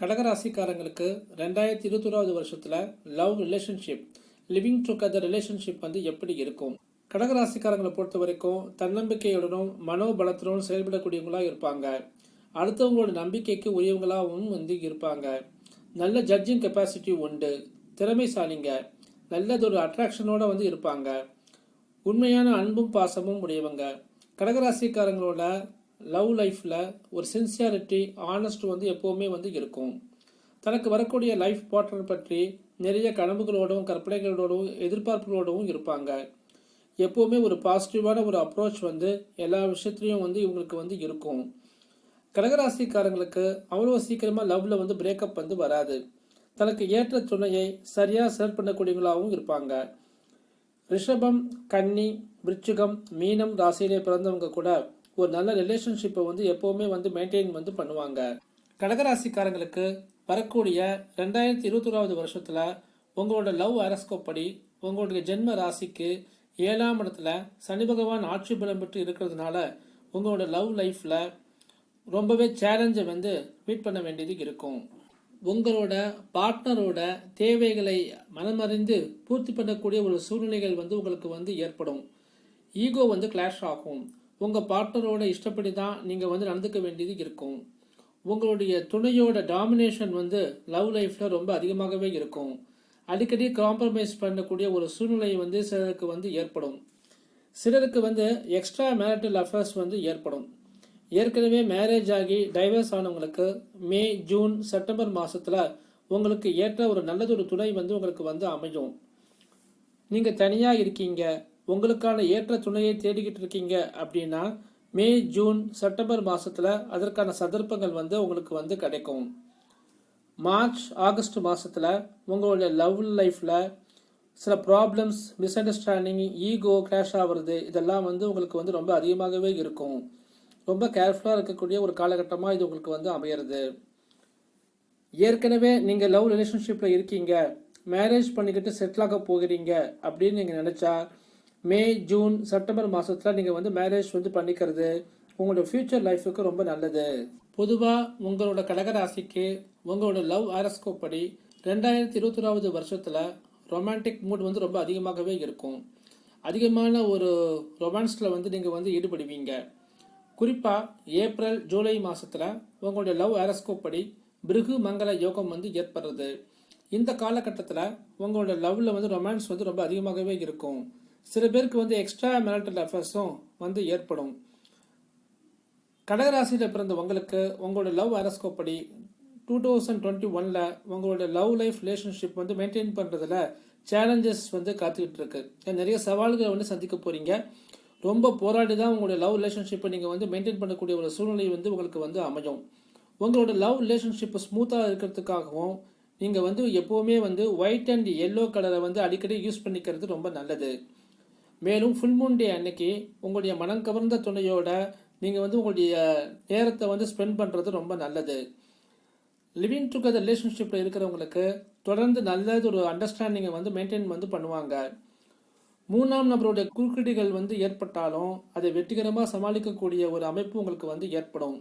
கடகராசிக்காரங்களுக்கு ரெண்டாயிரத்தி இருபத்தோராவது வருஷத்தில் love relationship living together relationship வந்து எப்படி இருக்கும்? கடகராசிக்காரங்களை பொறுத்த வரைக்கும் தன்னம்பிக்கையுடனும் மனோபலத்துடனும் செயல்படக்கூடியவங்களாக இருப்பாங்க. அடுத்தவங்களோட நம்பிக்கைக்கு உரியவங்களாகவும் வந்து இருப்பாங்க. நல்ல ஜட்ஜிங் கெப்பாசிட்டி உண்டு திறமைசாலிங்க நல்லதொரு அட்ராக்ஷனோட வந்து இருப்பாங்க. உண்மையான அன்பும் பாசமும் உடையவங்க. கடகராசிக்காரங்களோட லவ் லைஃப்பில் ஒரு சின்சியாரிட்டி ஆனஸ்ட் வந்து எப்போவுமே வந்து இருக்கும். தனக்கு வரக்கூடிய லைஃப் பார்ட்னர் பற்றி நிறைய கனவுகளோடவும் கற்பனைகளோடவும் எதிர்பார்ப்புகளோடவும் இருப்பாங்க. எப்போவுமே ஒரு பாசிட்டிவான ஒரு அப்ரோச் வந்து எல்லா விஷயத்துலையும் வந்து இவங்களுக்கு வந்து இருக்கும். கடகராசிக்காரங்களுக்கு அவ்வளோ சீக்கிரமாக லவ்வில் வந்து பிரேக்கப் வந்து வராது. தனக்கு ஏற்ற துணையை சரியாக செலக்ட் பண்ணக்கூடியவங்களாகவும் இருப்பாங்க. ரிஷபம் கன்னி விருச்சிகம் மீனம் ராசியிலே பிறந்தவங்க கூட ஒரு நல்ல ரிலேஷன்ஷிப்பை வந்து எப்போவுமே வந்து மெயின்டைன் வந்து பண்ணுவாங்க. கடகராசிக்காரங்களுக்கு வரக்கூடிய ரெண்டாயிரத்தி இருபத்தொராவது வருஷத்தில் உங்களோட லவ் அரஸ்கோப் படி உங்களுடைய ஜென்ம ராசிக்கு ஏழாம் இடத்துல சனி பகவான் ஆட்சி பலம் பெற்று இருக்கிறதுனால உங்களோட லவ் லைஃப்பில் ரொம்பவே சேலஞ்சை வந்து மீட் பண்ண வேண்டியது இருக்கும். உங்களோட பார்ட்னரோட தேவைகளை மனமறிந்து பூர்த்தி பண்ணக்கூடிய ஒரு சூழ்நிலைகள் வந்து உங்களுக்கு வந்து ஏற்படும். ஈகோ வந்து கிளாஷ் ஆகும். உங்கள் பார்ட்னரோட இஷ்டப்படி தான் நீங்கள் வந்து நடந்துக்க வேண்டியது இருக்கும். உங்களுடைய துணையோட டாமினேஷன் வந்து லவ் லைஃப்பில் ரொம்ப அதிகமாகவே இருக்கும். அடிக்கடி காம்ப்ரமைஸ் பண்ணக்கூடிய ஒரு சூழ்நிலை வந்து சிலருக்கு வந்து ஏற்படும். சிலருக்கு வந்து எக்ஸ்ட்ரா மேரிட்டல் அஃபேர்ஸ் வந்து ஏற்படும். ஏற்கனவே மேரேஜ் ஆகி டைவர்ஸ் ஆனவங்களுக்கு மே ஜூன் செப்டம்பர் மாதத்தில் உங்களுக்கு ஏற்ற ஒரு நல்லதொரு துணை வந்து உங்களுக்கு வந்து அமையும். நீங்கள் தனியாக இருக்கீங்க. உங்களுக்கான ஏற்ற துணையை தேடிக்கிட்டு இருக்கீங்க அப்படின்னா மே ஜூன் செப்டம்பர் மாதத்தில் அதற்கான சந்தர்ப்பங்கள் வந்து உங்களுக்கு வந்து கிடைக்கும். மார்ச் ஆகஸ்ட் மாதத்தில் உங்களுடைய லவ் லைஃப்பில் சில problems misunderstanding ego crash ஆகிறது இதெல்லாம் வந்து உங்களுக்கு வந்து ரொம்ப அதிகமாகவே இருக்கும். ரொம்ப கேர்ஃபுல்லாக இருக்கக்கூடிய ஒரு காலகட்டமாக இது உங்களுக்கு வந்து அமையிறது. ஏற்கனவே நீங்கள் லவ் ரிலேஷன்ஷிப்பில் இருக்கீங்க. மேரேஜ் பண்ணிக்கிட்டு செட்டில் ஆக போகிறீங்க அப்படின்னு நீங்கள் நினச்சா மே ஜூன் செப்டம்பர் மாதத்தில் நீங்கள் வந்து மேரேஜ் வந்து பண்ணிக்கிறது உங்களோட ஃப்யூச்சர் லைஃபுக்கு ரொம்ப நல்லது. பொதுவாக உங்களோட கடகராசிக்கு உங்களோட லவ் ஆரஸ்கோப் படி ரெண்டாயிரத்தி இருபத்தொராவது வருஷத்தில் ரொமான்டிக் மூட் வந்து ரொம்ப அதிகமாகவே இருக்கும். அதிகமான ஒரு ரொமான்ஸில் வந்து நீங்கள் வந்து ஈடுபடுவீங்க. குறிப்பாக ஏப்ரல் ஜூலை மாதத்தில் உங்களுடைய லவ் ஆரஸ்கோப் படி பிருகு மங்கள யோகம் வந்து ஏற்படுறது. இந்த காலகட்டத்தில் உங்களோட லவ்வில் வந்து ரொமான்ஸ் வந்து ரொம்ப அதிகமாகவே இருக்கும். சில பேருக்கு வந்து எக்ஸ்ட்ரா மேரிட்டல் அஃபேர்ஸும் வந்து ஏற்படும். கடகராசியில் பிறந்த உங்களுக்கு உங்களோட லவ் அரஸ்கோப் படி டூ தௌசண்ட் டுவெண்ட்டி ஒனில் உங்களோட லவ் லைஃப் ரிலேஷன்ஷிப் வந்து மெயின்டைன் பண்ணுறதுல சேலஞ்சஸ் வந்து காத்துக்கிட்டு இருக்கு. நிறைய சவால்களை வந்து சந்திக்க போகிறீங்க ரொம்ப போராடி தான் உங்களோட லவ் ரிலேஷன்ஷிப்பை நீங்கள் வந்து மெயின்டைன் பண்ணக்கூடிய ஒரு சூழ்நிலை வந்து உங்களுக்கு வந்து அமையும். உங்களோட லவ் ரிலேஷன்ஷிப் ஸ்மூத்தாக இருக்கிறதுக்காகவும் நீங்கள் வந்து எப்போவுமே வந்து ஒயிட் அண்ட் எல்லோ கலரை வந்து அடிக்கடி யூஸ் பண்ணிக்கிறது ரொம்ப நல்லது. மேலும் ஃபுல் மூன் டே அன்னைக்கு உங்களுடைய மனம் கவர்ந்த துணையோட நீங்கள் வந்து உங்களுடைய நேரத்தை வந்து ஸ்பெண்ட் பண்ணுறது ரொம்ப நல்லது. லிவிங் டுகெதர் ரிலேஷன்ஷிப்பில் இருக்கிறவங்களுக்கு தொடர்ந்து நல்லது ஒரு அண்டர்ஸ்டாண்டிங்கை வந்து மெயின்டைன் வந்து பண்ணுவாங்க. மூணாம் நபருடைய குறுக்கீடுகள் வந்து ஏற்பட்டாலும் அதை வெற்றிகரமாக சமாளிக்கக்கூடிய ஒரு அமைப்பு உங்களுக்கு வந்து ஏற்படும்.